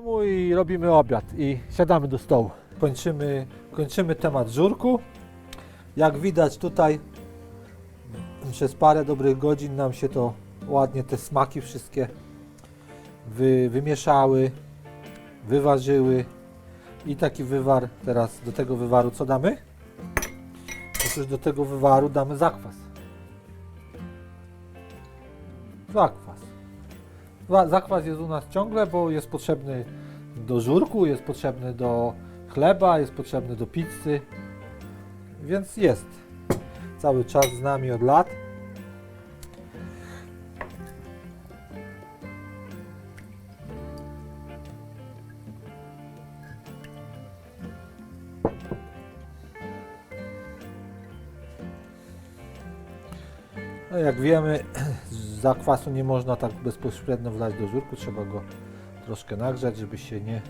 domu i robimy obiad i siadamy do stołu. Kończymy, kończymy temat żurku. Jak widać tutaj przez parę dobrych godzin nam się to ładnie te smaki wszystkie wy, wymieszały, wyważyły i taki wywar teraz do tego wywaru co damy? Otóż do tego wywaru damy zakwas. Zakwas. Za- Zakwas jest u nas ciągle, bo jest potrzebny do żurku, jest potrzebny do chleba, jest potrzebny do pizzy, więc jest cały czas z nami od lat. No jak wiemy, zakwasu nie można tak bezpośrednio wlać do żurku, trzeba go troszkę nagrzać, żeby się nie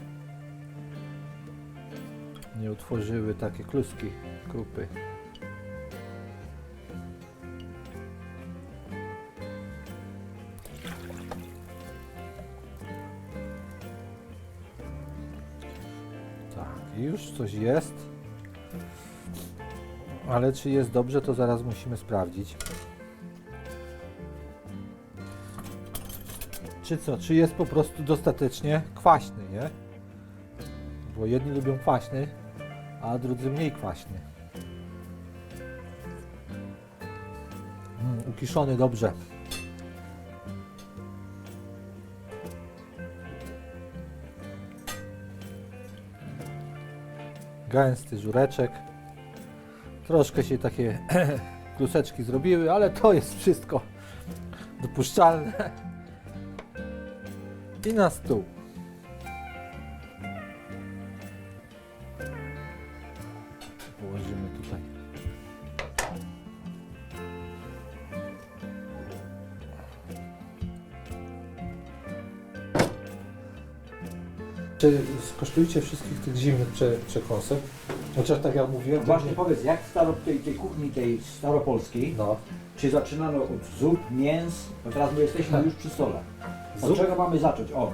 nie utworzyły takie kluski krupy. Tak, już coś jest. Ale czy jest dobrze, to zaraz musimy sprawdzić. Czy co? Czy jest po prostu dostatecznie kwaśny, nie? Bo jedni lubią kwaśny, a drudzy mniej kwaśny. Mm, ukiszony dobrze. Gęsty żureczek. Troszkę się takie kluseczki zrobiły, ale to jest wszystko dopuszczalne. I na stół. Położymy tutaj. Czy skosztujcie wszystkich tych zimnych prze, przekąsek? Chociaż tak jak mówiłem, to Właśnie nie- powiedz, jak w staro, tej, tej kuchni tej staropolskiej, no, czy zaczynano od zup, mięs, bo teraz my jesteśmy już przy stole. Od Zup? czego mamy zacząć? O,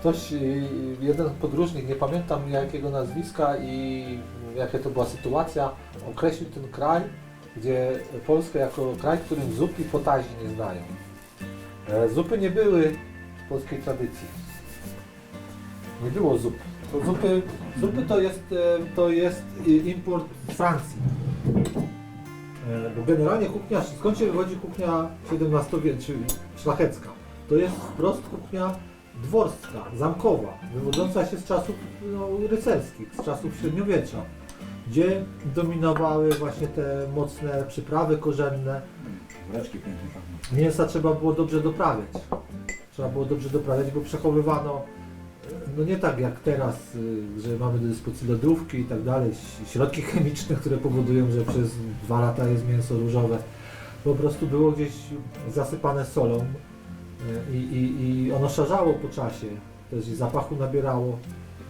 Ktoś, y, jeden podróżnik, nie pamiętam jakiego nazwiska i jaka to była sytuacja, określił ten kraj, gdzie Polskę jako kraj, w którym zup i potazi nie znają. E, Zupy nie były w polskiej tradycji. Nie było zup. To zupy, zupy to jest, e, to jest y, import z Francji. E, Bo generalnie kuchnia, skąd się wywodzi kuchnia XVII-wieczna, szlachecka? To jest wprost kuchnia dworska, zamkowa, wywodząca się z czasów no, rycerskich, z czasów średniowiecza, gdzie dominowały właśnie te mocne przyprawy korzenne. pięknie pachną. Mięsa trzeba było dobrze doprawiać. Trzeba było dobrze doprawiać, bo przechowywano, no nie tak jak teraz, y, że mamy do dyspozycji lodówki i tak dalej, ś- środki chemiczne, które powodują, że przez dwa lata jest mięso różowe. Po prostu było gdzieś zasypane solą i, i, i ono szarzało po czasie, też i zapachu nabierało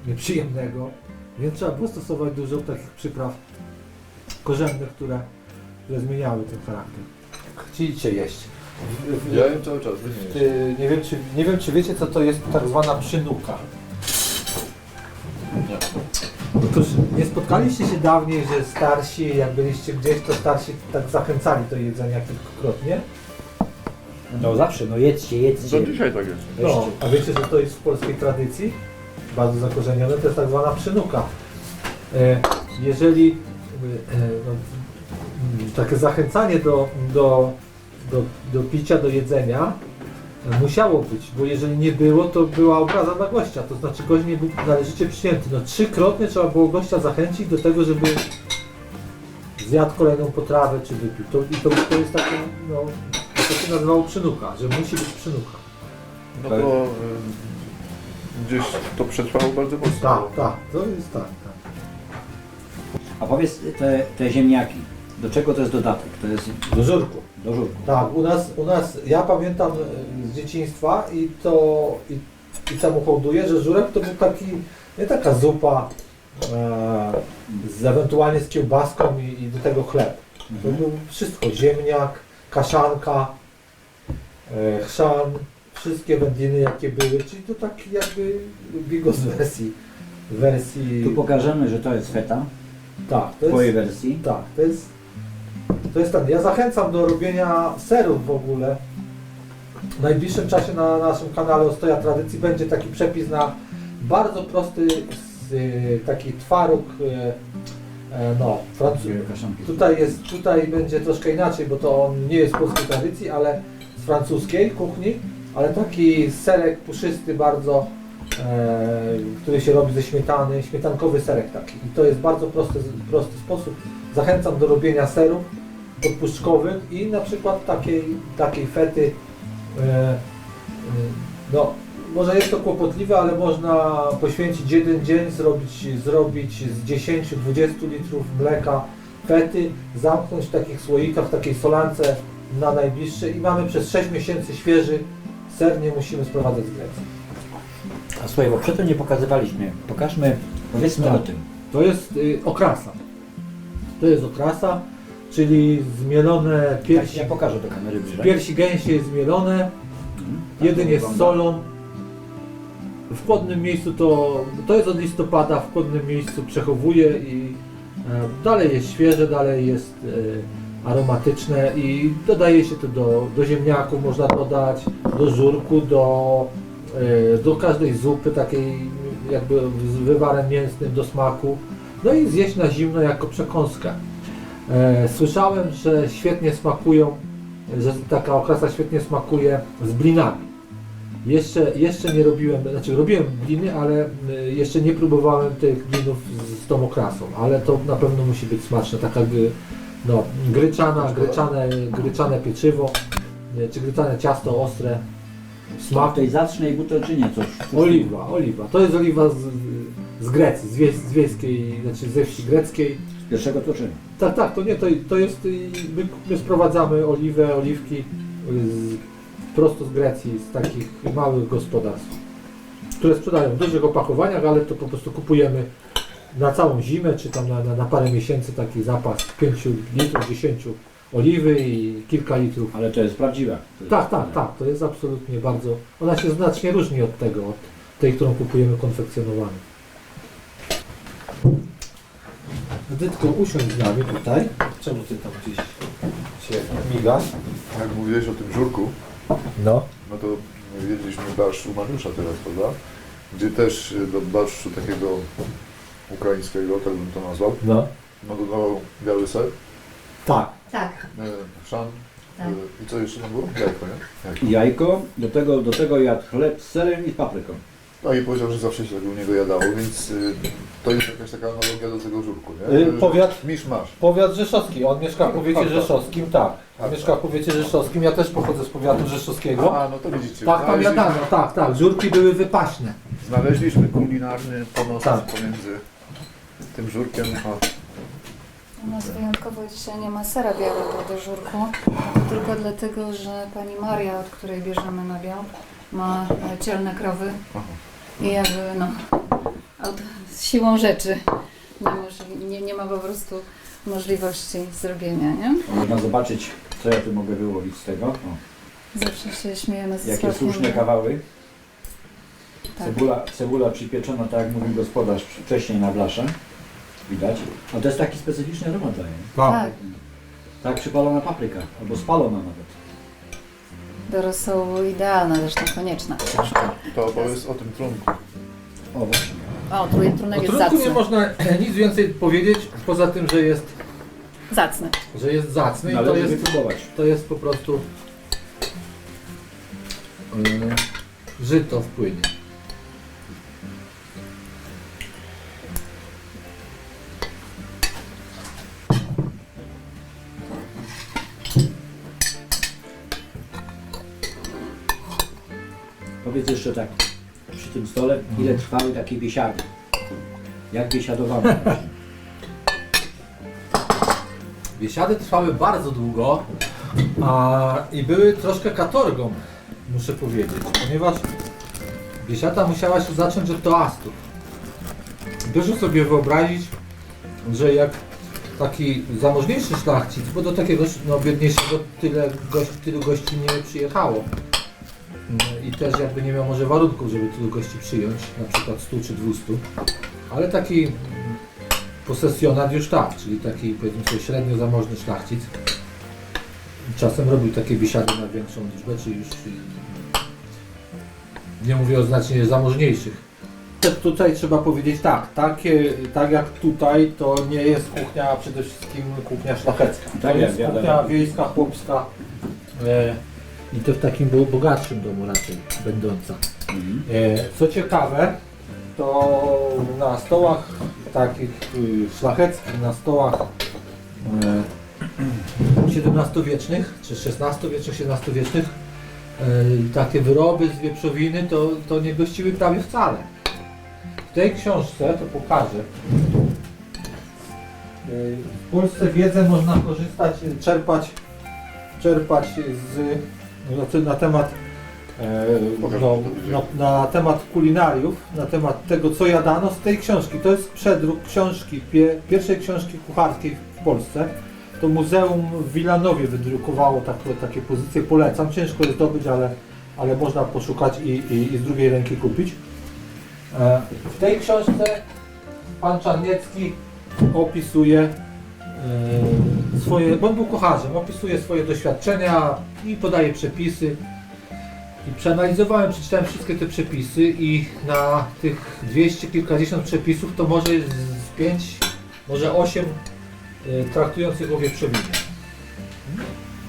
nieprzyjemnego, więc trzeba było stosować dużo takich przypraw korzennych, które, które zmieniały ten charakter. Chcieliście jeść. Ja jem cały czas, wy nie jecie. Ty, nie, wiem, czy, nie wiem, czy wiecie, co to jest tak zwana przynuka. Nie. Otóż nie spotkaliście się dawniej, że starsi, jak byliście gdzieś, to starsi tak zachęcali do jedzenia kilkukrotnie? No zawsze, no jedzcie, jedzcie. Do dzisiaj tak jest. No, a wiecie, że to jest w polskiej tradycji? Bardzo zakorzenione, to jest tak zwana przynuka. E, jeżeli e, no, takie zachęcanie do, do, do, do picia, do jedzenia e, musiało być, bo jeżeli nie było, to była obraza dla gościa, to znaczy gość nie był należycie przyjęty. No, trzykrotnie trzeba było gościa zachęcić do tego, żeby zjadł kolejną potrawę czy wypił. To, I to, to jest takie, no, się nazywało przynuka, że musi być przynuka. No to y, gdzieś to przetrwało bardzo mocno. Tak, tak, to jest tak, tak. A powiedz te, te ziemniaki, do czego to jest dodatek? To jest Do żurku. do żurku. Tak, u nas, u nas, ja pamiętam e, z dzieciństwa i to, i, i temu hołduję, że żurek to był taki, nie taka zupa, e, z, ewentualnie z kiełbaską i, i do tego chleb. To Mhm. był wszystko, ziemniak, kaszanka, chrzan, wszystkie wędliny jakie były, czyli to taki jakby bigos wersji, wersji, Tu pokażemy, że to jest feta tak, w to twojej jest, wersji. tak, to jest, to jest ten, ja zachęcam do robienia serów w ogóle. W najbliższym czasie na naszym kanale Ostoja Tradycji będzie taki przepis na bardzo prosty s- y, taki twaróg, y, e, no, francuski. Kaszanki. Tutaj jest, tutaj będzie troszkę inaczej, bo to on nie jest polskiej tradycji, ale francuskiej kuchni, ale taki serek puszysty bardzo, e, który się robi ze śmietany, śmietankowy serek taki. I to jest bardzo prosty, prosty sposób. Zachęcam do robienia serów podpuszczkowych i na przykład takiej, takiej fety, e, e, no może jest to kłopotliwe, ale można poświęcić jeden dzień, zrobić, zrobić z 10-20 litrów mleka fety, zamknąć w takich słoikach, w takiej solance na najbliższe i mamy przez 6 miesięcy świeży ser, nie musimy sprowadzać z Grecji. A słuchaj, bo przedtem nie pokazywaliśmy. Pokażmy, powiedzmy Tak. o tym. To jest y, okrasa. To jest okrasa, czyli zmielone piersi, Ja pokażę do kamery bliżej. piersi gęsie zmielone, Mhm. Tak to jest z wygląda. solą. W chłodnym miejscu to, to jest od listopada, w chłodnym miejscu przechowuje i e, dalej jest świeże, dalej jest e, aromatyczne i dodaje się to do, do ziemniaków, można dodać do żurku, do, e, do każdej zupy takiej jakby z wywarem mięsnym do smaku. No i zjeść na zimno jako przekąskę. E, Słyszałem, że świetnie smakują, że taka okrasa świetnie smakuje z blinami. Jeszcze, jeszcze nie robiłem, znaczy robiłem bliny, ale y, jeszcze nie próbowałem tych blinów z, z tą okrasą, ale to na pewno musi być smaczne, taka no, gryczana, gryczane, gryczane pieczywo, czy gryczane ciasto ostre, W smak tej zacnej butelczynie coś. Oliwa, oliwa. To jest oliwa z, z Grecji, z, wies, z wiejskiej, znaczy ze wsi greckiej. Z pierwszego toczenia. Tak, tak, to nie, to, to jest, y, my, my sprowadzamy oliwę, oliwki y, z, prosto z Grecji, z takich małych gospodarstw, które sprzedają w dużych opakowaniach, ale to po prostu kupujemy na całą zimę, czy tam na, na, na parę miesięcy taki zapas 5 litrów, 10 oliwy i kilka litrów. Ale to jest jest Tak, tak, tak, to jest absolutnie bardzo, ona się znacznie różni od tego, od tej, którą kupujemy konfekcjonowaną. Edytko, usiądź z nami tutaj. Czemu ty tam gdzieś się migasz? Jak mówiłeś o tym żurku, No. no to jedliśmy barszcz u Mariusza teraz, prawda? Gdzie też y, do barszczu takiego ukraińskiego, tak bym to nazwał, No. no dodawał biały ser, Tak. Tak, szan tak. y, i co jeszcze tam było? Jajko, nie? Jajko. Jajko, do tego, do tego jadł chleb z serem i z papryką. No i powiedział, że zawsze się tak u niego jadało, więc y, to jest jakaś taka analogia do tego żurku, nie? Y, powiat- Misz masz. Powiat rzeszowski, on mieszka w powiecie Tak, tak. rzeszowskim, tak. Tak, Mieszka w powiecie rzeszowskim, ja też pochodzę z powiatu rzeszowskiego. A, no to widzicie. Tak, tam znaleźliśmy- jadano, tak, tak. Żurki były wypaśne. Znaleźliśmy kulinarny pomoc Tak. pomiędzy tym żurkiem a U nas wyjątkowo dzisiaj nie ma sera białego do żurku, tylko dlatego, że pani Maria, od której bierzemy nabiał, ma e, cielne krowy Aha. i jakby no, aut- z siłą rzeczy nie, możli, nie, nie ma po prostu możliwości zrobienia, nie? Można zobaczyć, co ja tu mogę wyłowić z tego. O, Zawsze się śmiejemy ze jakie słuszne kawały. Tak. Cebula, cebula przypieczona, tak jak mówił gospodarz wcześniej na blasze. Widać. A to jest taki specyficzny aromat daje. Tak, Tak przypalona papryka, albo spalona nawet. do rosołu idealna, zresztą konieczna. to opowiedz o tym trunku. O właśnie. O, tu jest trunek O jest trunku nie zacny. można nic więcej powiedzieć, poza tym, że jest, Zacny. że jest zacny i to Należy jest, wypróbować. to jest po prostu yy, żyto w płynie. Powiedz jeszcze tak, przy tym stole, ile trwały takie biesiady? Jak biesiadowano? Biesiady trwały bardzo długo a, i były troszkę katorgą, muszę powiedzieć, ponieważ biesiada musiała się zacząć od toastów. Proszę sobie wyobrazić, że jak taki zamożniejszy szlachcic, bo do takiego no, biedniejszego tyle gości, tylu gości nie przyjechało, i też jakby nie miał może warunków, żeby tylu gości przyjąć, na przykład 100 czy 200, ale taki posesjonat już tak, czyli taki powiedzmy sobie średnio zamożny szlachcic. Czasem robił takie biesiady na większą liczbę, czy już y, nie mówię o znacznie zamożniejszych. Te- Tutaj trzeba powiedzieć tak, takie, tak jak tutaj, to nie jest kuchnia przede wszystkim kuchnia szlachecka. To Tak, jest ja- kuchnia wiadomo. wiejska, chłopska e, i to w takim bo- bogatszym domu raczej będąca. Mhm. E, co ciekawe, to na stołach takich y, szlacheckich, na stołach e, XVII-wiecznych, czy XVI-wiecznych, XVII-wiecznych, e, takie wyroby z wieprzowiny to, to nie gościły prawie wcale. W tej książce, to pokażę, e, w Polsce wiedzę można korzystać, czerpać, czerpać z, znaczy na temat e, no, na, na temat kulinariów, na temat tego, co jadano z tej książki. To jest przedruk książki, pie, pierwszej książki kucharskiej w Polsce. To Muzeum w Wilanowie wydrukowało takie, takie pozycje. Polecam. Ciężko je zdobyć, ale, ale można poszukać i, i, i z drugiej ręki kupić. E, w tej książce pan Czarniecki opisuje swoje, bo on był kucharzem, opisuje swoje doświadczenia i podaje przepisy. I przeanalizowałem, przeczytałem wszystkie te przepisy i na tych 200 kilkadziesiąt przepisów to może z 5, może 8 y, traktujących o wieprzowinie.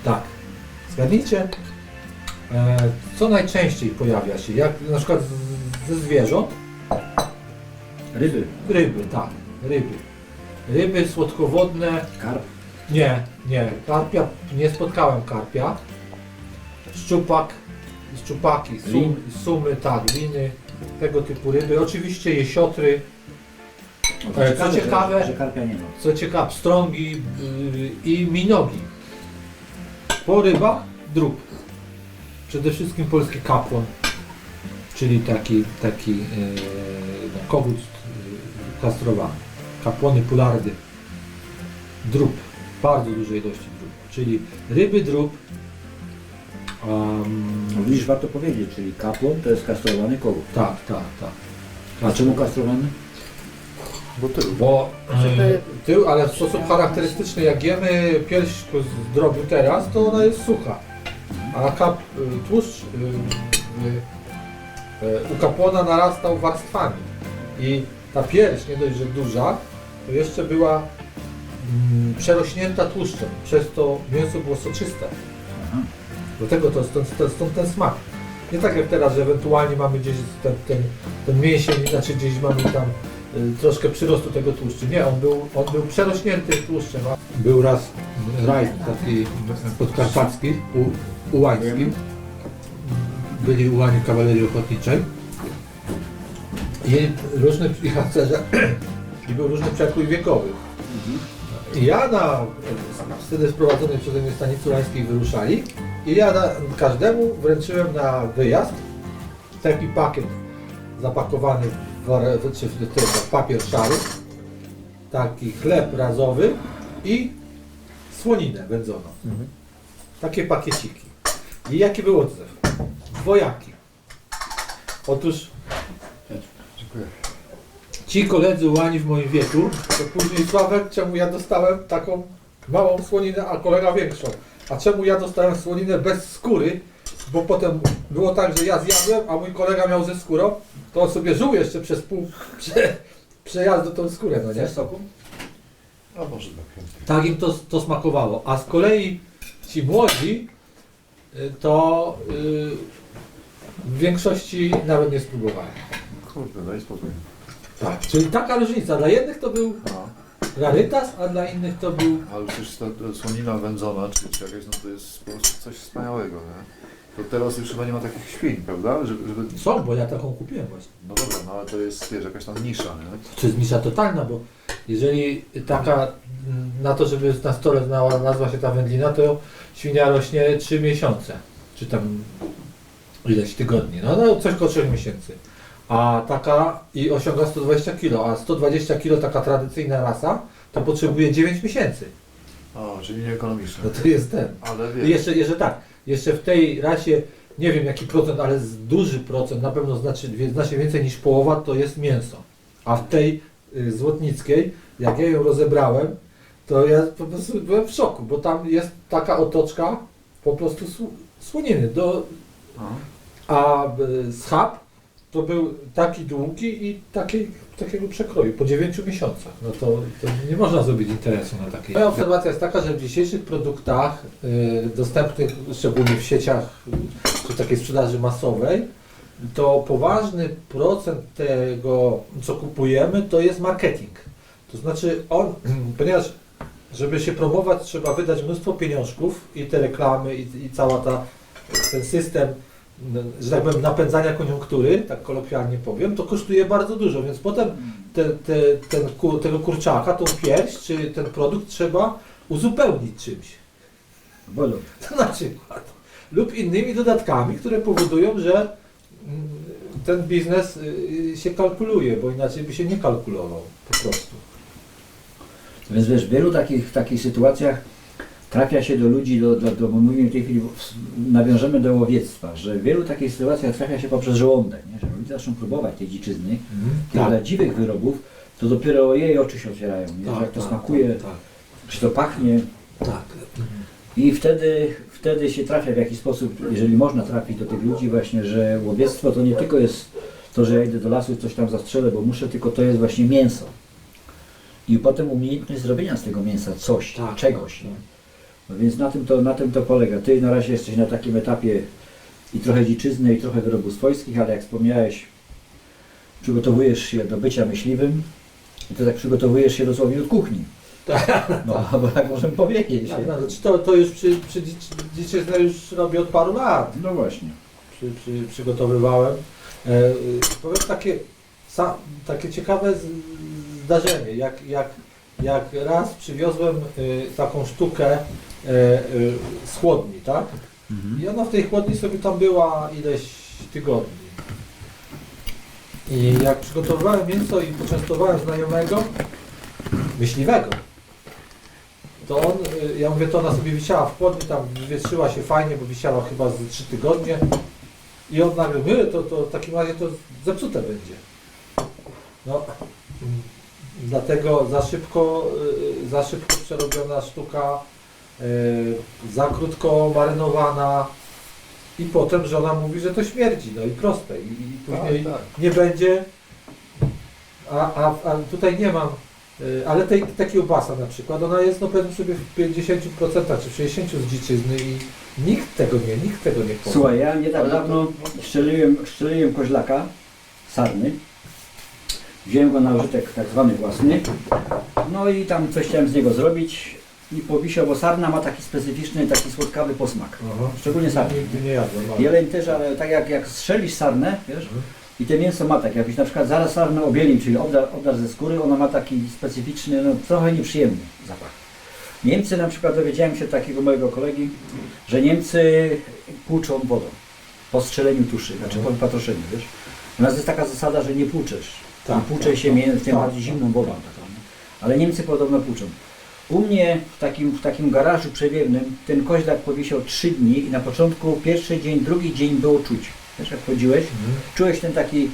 Tak. Zgadnijcie, e, co najczęściej pojawia się, jak na przykład ze zwierząt, Ryby, ryby, tak, ryby. Ryby słodkowodne, karp, nie, nie, karpia, nie spotkałem karpia. Szczupak, szczupaki, sum, Lin. sumy, tak, liny, tego typu ryby. Oczywiście jesiotry, O, to E, co ciekawe- że, że karpia nie ma. co ciekawe, pstrągi yy, i minogi. Po rybach drób. Przede wszystkim polski kapłon, czyli taki, taki yy, no, kogut yy, kastrowany. Kapłony pulardy. Drób. Bardzo dużej ilości drób. Czyli ryby, drób. Um, widzisz, warto powiedzieć, czyli kapłon to jest kastrowany kogut. tak, tak, tak. A czemu kastrowany? Bo ty, Bo Żeby- e, tył, ale w sposób charakterystyczny, jak jemy pierś z drobiu teraz, to ona jest sucha. A kap, y, tłuszcz y, y, y, u kapłona narastał warstwami. I ta pierś, nie dość, że duża, to jeszcze była mm, przerośnięta tłuszczem. Przez to mięso było soczyste. Aha. Dlatego to stąd, stąd, stąd ten smak. Nie tak jak teraz, że ewentualnie mamy gdzieś ten, ten, ten mięsień, znaczy gdzieś mamy tam y, troszkę przyrostu tego tłuszczu. Nie, on był, on był przerośnięty tłuszczem. Był raz raj taki podkarpacki, u, ułański. Byli ułani kawalerii ochotniczej. I różne i harcerze, i był różny przekrój wiekowy. Ja na wtedy sprowadzonej przeze mnie stanicy urańskiej wyruszali i ja na, każdemu wręczyłem na wyjazd taki pakiet zapakowany w, w, w, papier szary, taki chleb razowy i słoninę wędzoną. Takie pakieciki. I jaki był odzew? Dwojaki. Otóż. Ci koledzy łani w moim wieku, to później Sławek, czemu ja dostałem taką małą słoninę, a kolega większą. A czemu ja dostałem słoninę bez skóry? Bo potem było tak, że ja zjadłem, a mój kolega miał ze skórą, to on sobie żył jeszcze przez pół prze, przejazdu tą skórę, no nie? Soku? A może tak chętnie. Tak im to, to smakowało. A z kolei ci młodzi, y, to y, w większości nawet nie spróbowałem. Kurde, daj spokój. Tak, czyli taka różnica. Dla jednych to był No. rarytas, a dla innych to był Ale przecież ta ta słonina wędzona, czy, czy jakaś, no to jest po prostu coś wspaniałego, nie? To teraz już chyba nie ma takich świń, prawda? Żeby, żeby... Są, bo ja taką kupiłem właśnie. No dobra, no ale to jest, wiesz, jakaś tam nisza, nie? To jest misja totalna, bo jeżeli taka, na to, żeby na stole znała, nazwa się ta wędlina, to świnia rośnie 3 miesiące, czy tam ileś tygodni, no, no coś koło 3 miesięcy. A taka i osiąga 120 kg, a 120 kg taka tradycyjna rasa, to potrzebuje 9 miesięcy. O, czyli nieekonomiczne. No to jest ten. Ale I wiesz, jeszcze, jeszcze tak, jeszcze w tej rasie nie wiem jaki procent, ale z duży procent, na pewno znaczy, wie- znacznie więcej niż połowa, to jest mięso. A w tej y, złotnickiej, jak ja ją rozebrałem, to ja po prostu byłem w szoku, bo tam jest taka otoczka po prostu sł- słoniny. Do, a y, schab to był taki długi i takiej, takiego przekroju, po 9 miesiącach. No to, to nie można zrobić interesu na takiej. Moja obserwacja jest taka, że w dzisiejszych produktach y, dostępnych, szczególnie w sieciach y, czy takiej sprzedaży masowej, to poważny procent tego, co kupujemy, to jest marketing. To znaczy on, ponieważ żeby się promować, trzeba wydać mnóstwo pieniążków i te reklamy, i, i cała ta, ten system, że tak powiem, napędzania koniunktury, tak kolokwialnie powiem, to kosztuje bardzo dużo, więc potem te, te, ten, tego kurczaka, tą pierś, czy ten produkt trzeba uzupełnić czymś. Bolą. Na przykład. Lub innymi dodatkami, które powodują, że mm, ten biznes y, się kalkuluje, bo inaczej by się nie kalkulował po prostu. Więc wiesz, w wielu takich, takich sytuacjach trafia się do ludzi, do, do, do bo mówimy w tej chwili, nawiążemy do łowiectwa, że w wielu takich sytuacjach trafia się poprzez żołądek, nie? że ludzie zaczną próbować tej dziczyzny, tych Tak. wyrobów, to dopiero jej oczy się otwierają, nie? że jak to smakuje, Tak, czy to pachnie tak. tak. i wtedy, wtedy się trafia w jakiś sposób, jeżeli można trafić do tych ludzi właśnie, że łowiectwo to nie tylko jest to, że ja idę do lasu i coś tam zastrzelę, bo muszę, tylko to jest właśnie mięso. I potem umiejętność zrobienia z tego mięsa coś, Tak, czegoś. tak, nie? No więc na tym, to, na tym to polega. Ty na razie jesteś na takim etapie i trochę dziczyzny, i trochę wyrobów swojskich, ale jak wspomniałeś, przygotowujesz się do bycia myśliwym i to tak przygotowujesz się dosłownie od kuchni. No, bo tak możemy powiedzieć. Tak, no, znaczy to, to już przy, przy dzic- dziczyznę już robię od paru lat. No właśnie. Przy, przy, przygotowywałem. E, y, powiem takie, takie ciekawe zdarzenie, jak, jak, jak raz przywiozłem y, taką sztukę e, y, z chłodni, tak? I ona w tej chłodni sobie tam była ileś tygodni. I jak przygotowywałem mięso i poczęstowałem znajomego, myśliwego, to on, y, ja mówię, to ona sobie wisiała w chłodni, tam wywietrzyła się fajnie, bo wisiała chyba z 3 tygodnie. I on nagle, my, to, to w takim razie to zepsute będzie. No, mm, dlatego za szybko, y, za szybko przerobiona sztuka, za krótko marynowana i potem żona mówi, że to śmierdzi, no i proste. I, i później Tak, tak. nie będzie, a, a, a tutaj nie mam, y, ale tej, ta kiełbasa na przykład, ona jest no powiedzmy sobie w 50% czy w 60% z dziczyzny i nikt tego nie, nikt tego nie powie. Słuchaj, ja nie tak dawno szczeliłem, szczeliłem koźlaka, sarny. Wziąłem go na użytek tak zwany własny. No i tam coś chciałem z niego zrobić i powisiał, bo sarna ma taki specyficzny, taki słodkawy posmak. Aha. Szczególnie sarny. Nigdy nie jadłem. ale- Jeleń też, ale tak jak, jak strzelisz sarnę, wiesz, i te mięso ma tak, jakbyś na przykład zaraz sarnę obielił, czyli obdar, obdar ze skóry, ona ma taki specyficzny, no trochę nieprzyjemny zapach. Niemcy na przykład dowiedziałem się od takiego mojego kolegi, że Niemcy płuczą wodą po strzeleniu tuszy, znaczy po patroszeniu, wiesz. U nas jest taka zasada, że nie płuczesz. Tak, nie płucze tak, się tak, mię- tym tak, bardziej tak, zimną wodą. tak, taką, nie? Ale Niemcy podobno płuczą. U mnie w takim, w takim garażu przewiewnym ten koźlak powisiał trzy dni i na początku pierwszy dzień, drugi dzień było czuć. Wiesz, jak chodziłeś, Mhm. czułeś ten taki,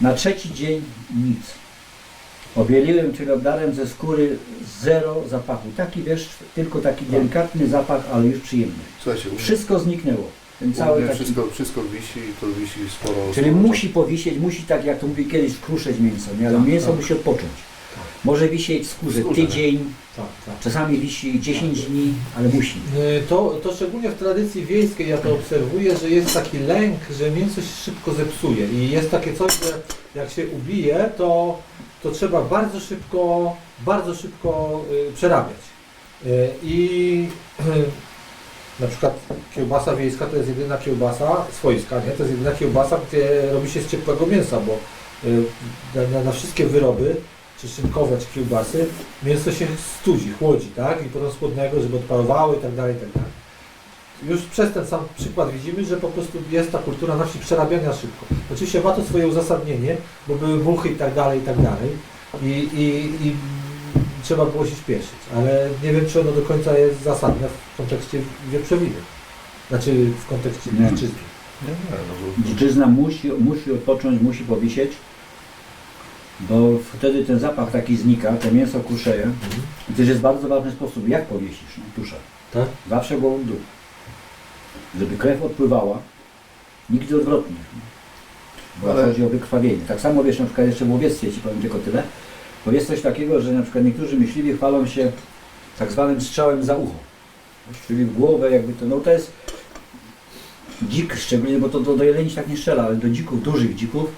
na trzeci dzień nic. Obieliłem, czyli obdarem ze skóry zero zapachu. Taki wiesz, tylko taki delikatny zapach, ale już przyjemny. Słuchajcie, u Wszystko zniknęło. Ten u cały mnie taki... wszystko, wszystko wisi i to wisi sporo. Czyli sporo musi powisieć, musi tak jak to mówi kiedyś wkruszeć mięso, nie? ale Tak, mięso tak. musi odpocząć. Może wisieć w skórze W skórze, tydzień, Tak, tak. czasami wisi 10 dni, ale musi. Y, To, to szczególnie w tradycji wiejskiej ja to obserwuję, że jest taki lęk, że mięso się szybko zepsuje i jest takie coś, że jak się ubije, to, to trzeba bardzo szybko, bardzo szybko y, przerabiać. Y, I na przykład kiełbasa wiejska to jest jedyna kiełbasa swojska, nie? To jest jedyna kiełbasa, gdzie robi się z ciepłego mięsa, bo y, na, na wszystkie wyroby, czy szynkowe, czy kiełbasy, mięso się studzi, chłodzi, tak? I potem chłodnego, żeby odparowało i tak dalej, i tak dalej. Już przez ten sam przykład widzimy, że po prostu jest ta kultura na wsi przerabiania szybko. Oczywiście ma to swoje uzasadnienie, bo były muchy i tak dalej, i tak dalej. I, i, i trzeba było się śpieszyć, ale nie wiem, czy ono do końca jest zasadne w kontekście wieprzowiny. Znaczy w kontekście Nie. dziczyzny. Nie, nie, no bo... Dziczyzna musi, musi odpocząć, musi powisieć, bo wtedy ten zapach taki znika, to mięso kuszeje. I też jest bardzo ważny sposób, jak powiesisz no, tuszę. Tak? Zawsze głową w dół. Żeby krew odpływała, nigdy odwrotnie. Bo Ale- chodzi o wykrwawienie. Tak samo wiesz, na przykład jeszcze w łowiectwie, ci powiem tylko tyle, bo jest coś takiego, że na przykład niektórzy myśliwi chwalą się tak zwanym strzałem za ucho. Czyli w głowę jakby to, no to jest dzik szczególnie, bo to do, do jeleni tak nie strzela, ale do dzików, dużych dzików,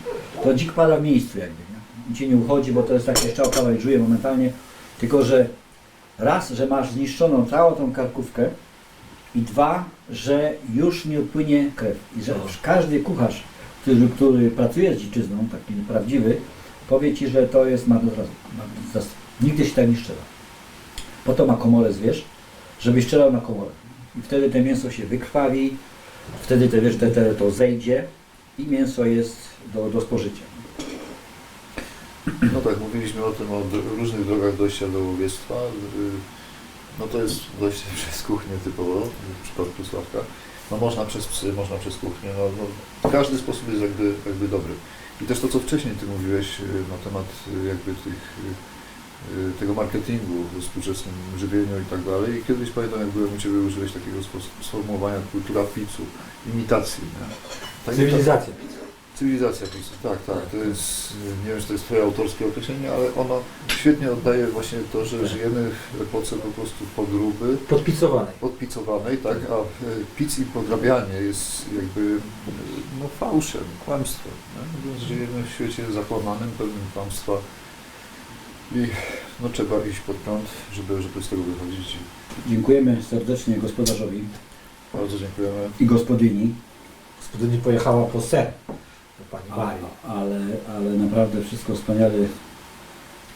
to dzik pada w miejscu jakby, nie? Ci nie uchodzi, bo to jest takie strzał pada i czuje momentalnie, tylko że raz, że masz zniszczoną całą tą karkówkę i dwa, że już nie odpłynie krew. I że każdy kucharz, który, który pracuje z dziczyzną, taki prawdziwy, powie Ci, że to jest. Marnotrawstwo. Nigdy się tak nie strzela. Po to ma komorę zwierz, żeby strzelał na komorę. I wtedy to mięso się wykrwawi, wtedy te, wiesz, te, te, to zejdzie i mięso jest do, do spożycia. No tak, mówiliśmy o tym, o różnych drogach dojścia do łowiectwa. Y, No to jest dojście przez kuchnię typowo, w przypadku Sławka. No można przez psy, można przez kuchnię, no, no każdy sposób jest jakby, jakby dobry. I też to, co wcześniej Ty mówiłeś y, na temat y, jakby tych, tego marketingu w współczesnym żywieniu i tak dalej. I kiedyś pamiętam, jak byłem u Ciebie, użyłeś takiego sformułowania kultura pizzu, imitacji. Nie? Cywilizacja. Cywilizacja PiSu, tak, tak. To jest, nie wiem, czy to jest Twoje autorskie określenie, ale ono świetnie oddaje właśnie to, że żyjemy w epoce po prostu podróby, Podpicowanej. podpicowanej, tak, a e, pic i podrabianie jest jakby e, no, fałszem, kłamstwem. Nie? Więc żyjemy w świecie zakłamanym, pełnym kłamstwa i no, trzeba iść pod prąd, żeby, żeby z tego wychodzić. Dziękujemy serdecznie gospodarzowi Bardzo dziękujemy. i gospodyni. Gospodyni pojechała po ser pani Marii. ale, ale naprawdę wszystko wspaniale.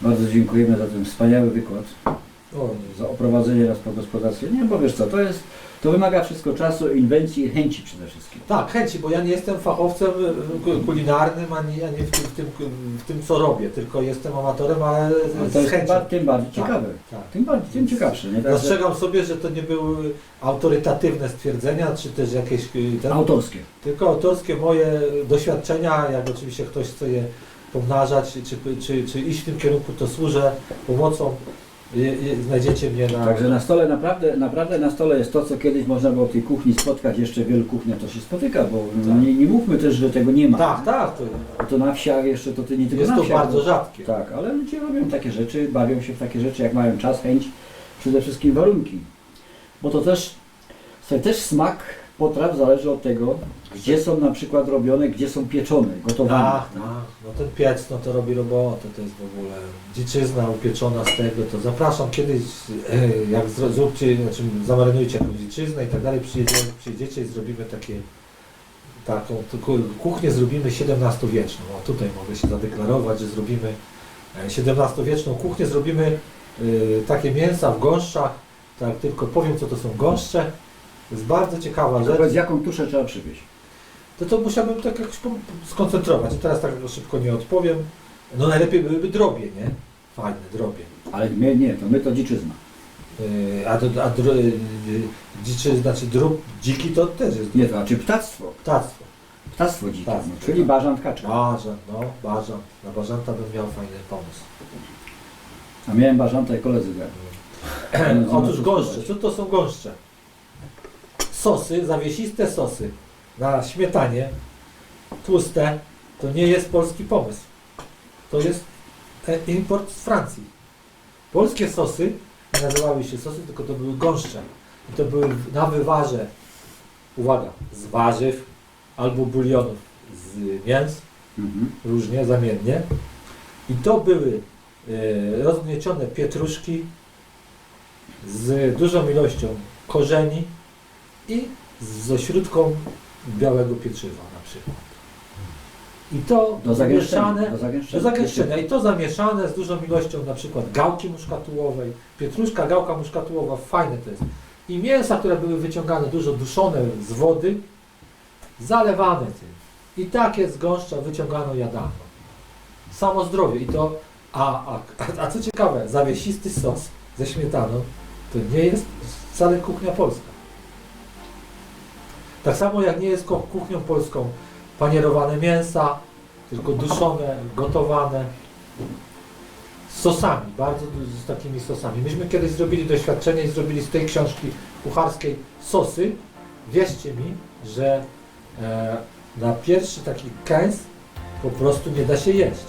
Bardzo dziękujemy za ten wspaniały wykład, O, za oprowadzenie nas po gospodarstwie. Nie, bo wiesz co, to jest, to wymaga wszystko czasu, inwencji i chęci przede wszystkim. Tak, chęci, bo ja nie jestem fachowcem ku- kulinarnym, ani, ani w, tym, w, tym, w tym, co robię, tylko jestem amatorem, ale No z to jest tym, chęcią. tym bardziej Tak. ciekawe. Tak. Tym bardziej, tym ciekawsze. Nie? Także Dostrzegam sobie, że to nie były autorytatywne stwierdzenia, czy też jakieś y, ten, autorskie. tylko autorskie moje doświadczenia, jak oczywiście ktoś chce je pomnażać, czy, czy, czy iść w tym kierunku, to służę pomocą. Je, je, znajdziecie mnie na... Także na stole naprawdę, naprawdę na stole jest to, co kiedyś można było w tej kuchni spotkać. Jeszcze wielu kuchniach to się spotyka, bo Tak. nie, nie mówmy też, że tego nie ma. Tak, tak, to Bo to na wsiach jeszcze to ty nie tylko jest na to wsiach, bardzo bo- rzadkie. Tak, ale ludzie robią takie rzeczy, bawią się w takie rzeczy, jak mają czas, chęć, przede wszystkim warunki. Bo to też, słuchaj, też smak potraw zależy od tego, gdzie są na przykład robione, gdzie są pieczone, gotowane. Tak, tak. No ten piec, no to robi robotę, to jest w ogóle dziczyzna upieczona z tego, to zapraszam kiedyś, e, jak zro- zróbcie, znaczy zamarynujcie jakąś dziczyznę i tak dalej, przyjedzie, przyjedziecie i zrobimy takie, taką kuchnię zrobimy XVII-wieczną, a tutaj mogę się zadeklarować, że zrobimy e, XVII-wieczną kuchnię, zrobimy e, takie mięsa w gąszczach, tak, tylko powiem co to są gąszcze, to jest bardzo ciekawa rzecz. powiedz, jaką tuszę trzeba przywieźć. To to musiałbym tak jakoś po- skoncentrować. Teraz tak szybko nie odpowiem. No najlepiej byłyby drobie, nie? Fajne drobie. Ale my nie, to my to dziczyzna. Yy, a to, a dro, yy, dziczy, znaczy drób, dziki to też jest Nie, to znaczy ptactwo. ptactwo. Ptactwo dzikie, Ptactwo, no, czyli tak. bażant kaczka. Bażant, no, bażant. Na bażanta bym miał fajny pomysł. A miałem bażanta i koledzy dali. Otóż gąszcze. Co to są gąszcze? Sosy, zawiesiste sosy na śmietanie, tłuste, to nie jest polski pomysł. To jest import z Francji. Polskie sosy nie nazywały się sosy, tylko to były gąszcze. I to były na wywarze, uwaga, z warzyw albo bulionów z mięs, Mhm. różnie, zamiennie. I to były e, rozgniecione pietruszki z dużą ilością korzeni i z ośródką białego pieczywa na przykład. I to Do zagęszczenia. mieszane Do zagęszczenia. do zagęszczenia. I to zamieszane z dużą ilością na przykład gałki muszkatułowej, pietruszka, gałka muszkatułowa, fajne to jest. I mięsa, które były wyciągane, dużo duszone z wody, zalewane tym. I takie z gąszcza wyciągano jadano. Samo zdrowie. I to, a, a, a co ciekawe, zawiesisty sos ze śmietaną, to nie jest wcale kuchnia polska. Tak samo jak nie jest kuchnią polską panierowane mięsa, tylko duszone, gotowane z sosami, bardzo z takimi sosami. Myśmy kiedyś zrobili doświadczenie i zrobili z tej książki kucharskiej sosy. Wierzcie mi, że e, na pierwszy taki kęs po prostu nie da się jeść.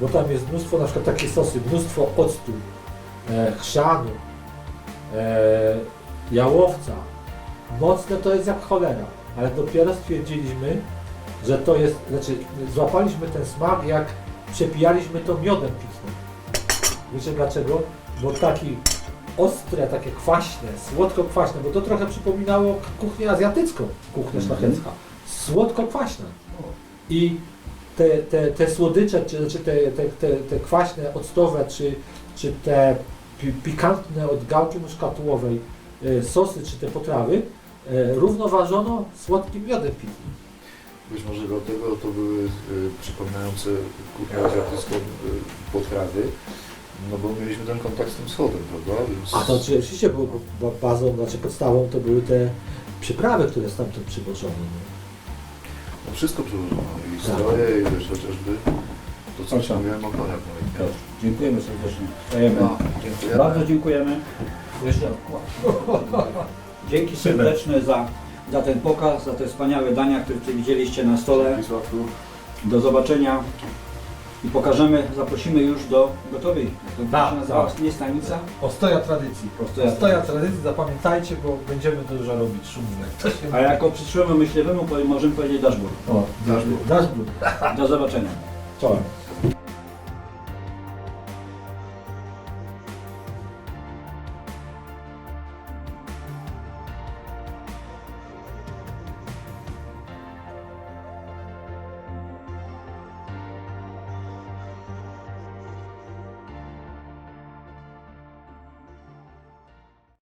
Bo tam jest mnóstwo, na przykład takie sosy, mnóstwo octu, e, chrzanu, e, jałowca. Mocne to jest jak cholera, ale dopiero stwierdziliśmy, że to jest, znaczy złapaliśmy ten smak jak przepijaliśmy to miodem pitnym. Wiecie dlaczego? Bo taki ostre, takie kwaśne, słodko-kwaśne, bo to trochę przypominało kuchnię azjatycką, kuchnię Mhm. szlachecka. Słodko-kwaśna. I te, te, te słodycze, czy znaczy te, te, te, te kwaśne, octowe, czy, czy te pi, pikantne od gałki muszkatułowej sosy, czy te potrawy, e, równoważono słodkim miodem pitnym. Być może dlatego to były y, przypominające kuchnię azjatycką y, potrawy, no bo mieliśmy ten kontakt z tym wschodem, prawda? Więc... A to oczywiście było bo bazą, znaczy podstawą to były te przyprawy, które stamtąd przywożono. No wszystko przyłożono i Tak. stroje, i wiesz, chociażby to, co Proszę. mówiłem o koniach moich. Dziękujemy serdecznie. Stajemy. No, dziękuję. Bardzo dziękujemy. Jeszcze Dzięki serdeczne za, za ten pokaz, za te wspaniałe dania, które tutaj widzieliście na stole. Do zobaczenia i pokażemy, zaprosimy już do gotowej. To Tak, się nazywa? tak. Nie stanica? Ostoja tradycji. Ostoja Ostoja tradycji, zapamiętajcie, bo będziemy dużo robić to się A jako przyszłemu myśliwemu możemy powiedzieć daszbur. O, Dashboard. dashboard. Do zobaczenia. Czołem.